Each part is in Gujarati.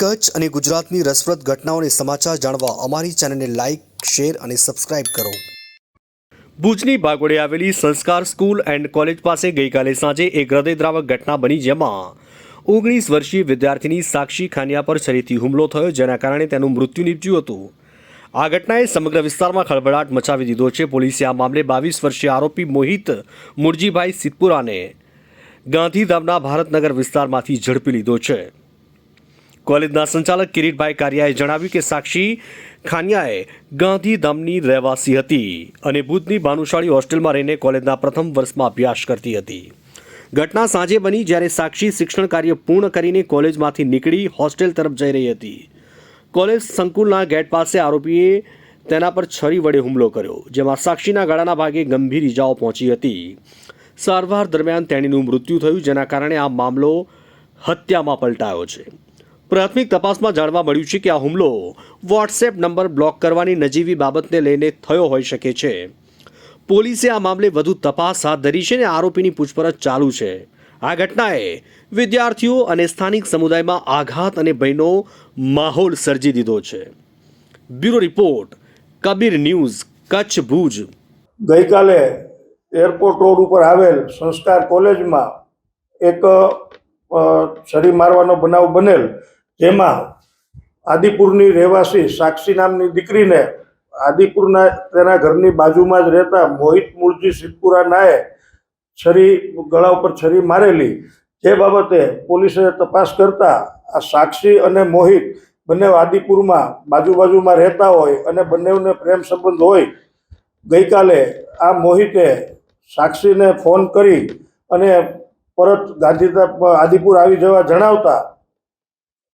કચ્છ અને ગુજરાતની રસપ્રદ ઘટનાઓને સમાચાર જાણવા અમારી ચેનલને લાઇક, શેર અને સબસ્ક્રાઇબ કરો. ભુજની ભાગોળે આવેલી સંસ્કાર સ્કૂલ એન્ડ કોલેજ પાસે ગઈકાલે સાંજે એક હૃદયદ્રાવક ઘટના બની જેમાં ઓગણીસ વર્ષીય વિદ્યાર્થીની સાક્ષી ખાનિયા પર છરીથી હુમલો થયો, જેના કારણે તેનું મૃત્યુ નીપજ્યું હતું. આ ઘટનાએ સમગ્ર વિસ્તારમાં ખળભળાટ મચાવી દીધો છે. પોલીસે આ મામલે બાવીસ વર્ષીય આરોપી મોહિત મુરજીભાઈ સિદ્ધપુરાને ગાંધીધામના ભારતનગર વિસ્તારમાંથી ઝડપી લીધો છે. કોલેજના સંચાલક કિરીટભાઈ કારિયાએ જણાવ્યું કે સાક્ષી ખાનિયાએ ગાંધીધામની રહેવાસી હતી અને ભુજની ભાનુશાળી હોસ્ટેલમાં રહીને કોલેજના પ્રથમ વર્ષમાં અભ્યાસ કરતી હતી. ઘટના સાંજે બની જ્યારે સાક્ષી શિક્ષણ કાર્ય પૂર્ણ કરીને કોલેજમાંથી નીકળી હોસ્ટેલ તરફ જઈ રહી હતી. કોલેજ સંકુલના ગેટ પાસે આરોપીએ તેના પર છરી વડે હુમલો કર્યો, જેમાં સાક્ષીના ગળાના ભાગે ગંભીર ઇજાઓ પહોંચી હતી. સારવાર દરમિયાન તેણીનું મૃત્યુ થયું, જેના કારણે આ મામલો હત્યામાં પલટાયો છે. પ્રાથમિક તપાસમાં જાણવા મળ્યું છે કે આ હુમલો વોટ્સએપ નંબર બ્લોક કરવાની નજીવી બાબતને લઈને થયો હોઈ શકે છે. પોલીસે આ મામલે વધુ તપાસ હાથ ધરી છે અને આરોપીની પૂછપરછ ચાલુ છે. આ ઘટનાએ વિદ્યાર્થીઓ અને સ્થાનિક સમુદાયમાં આઘાત અને ભયનો માહોલ સર્જી દીધો છે. Bureau report, Kabir news, Kutch Bhuj. ગઈકાલે એરપોર્ટ રોડ ઉપર આવેલ સંસ્કાર કોલેજમાં એક છરી મારવાનો બનાવ બનેલ જેમાં આદિપુરની રહેવાસી સાક્ષી નામની દીકરીને આદિપુરના તેના ઘરની બાજુમાં જ રહેતા મોહિત મૂળજી સિદ્ધપુરા નાએ છરી ગળા ઉપર છરી મારેલી. જે બાબતે પોલીસે તપાસ કરતા આ સાક્ષી અને મોહિત બંને આદિપુરમાં બાજુ બાજુમાં રહેતા હોય અને બંનેને પ્રેમ સંબંધ હોય. ગઈકાલે આ મોહિતે સાક્ષીને ફોન કરી અને પરત ગાંધીધામ, આદિપુર આવી જવા જણાવતા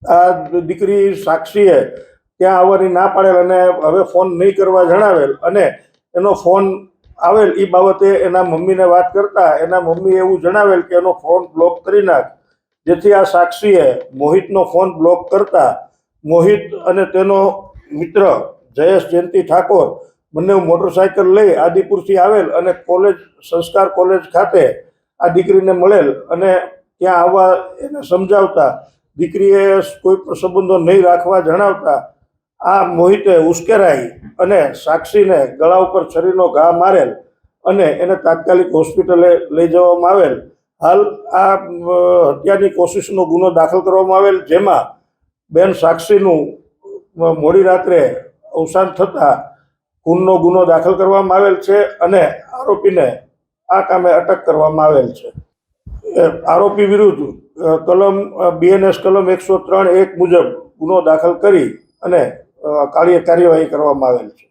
આ દીકરી સાક્ષીએ ત્યાં આવવાની ના પાડેલ અને હવે ફોન નહીં કરવા જણાવેલ અને એનો ફોન આવેલ એ બાબતે એના મમ્મીને વાત કરતા એના મમ્મીએ એવું જણાવેલ કે એનો ફોન બ્લોક કરી નાખ. જેથી આ સાક્ષીએ મોહિતનો ફોન બ્લોક કરતા મોહિત અને તેનો મિત્ર જયેશ જયંતિ ઠાકોર બંને મોટરસાયકલ લઈ આદિપુરથી આવેલ અને કોલેજ, સંસ્કાર કોલેજ ખાતે આ દીકરીને મળેલ અને ત્યાં આવવા એને સમજાવતા દીકરીએ કોઈ સંબંધો નહીં રાખવા જણાવતા આ મોહિતે ઉશ્કેરાઈ અને સાક્ષીને ગળા ઉપર છરીનો ઘા મારેલ અને એને તાત્કાલિક હોસ્પિટલે લઈ જવામાં આવેલ. હાલ આ હત્યાની કોશિશનો ગુનો દાખલ કરવામાં આવેલ, જેમાં બેન સાક્ષીનું મોડી રાત્રે અવસાન થતાં ખૂનનો ગુનો દાખલ કરવામાં આવેલ છે અને આરોપીને આ કામે અટક કરવામાં આવેલ છે. આરોપી વિરુદ્ધ કલમ બીએનએસ કલમ એકસો ત્રણ એક મુજબ ગુનો દાખલ કરી અને કાર્ય કાર્યવાહી કરવામાં આવેલ છે.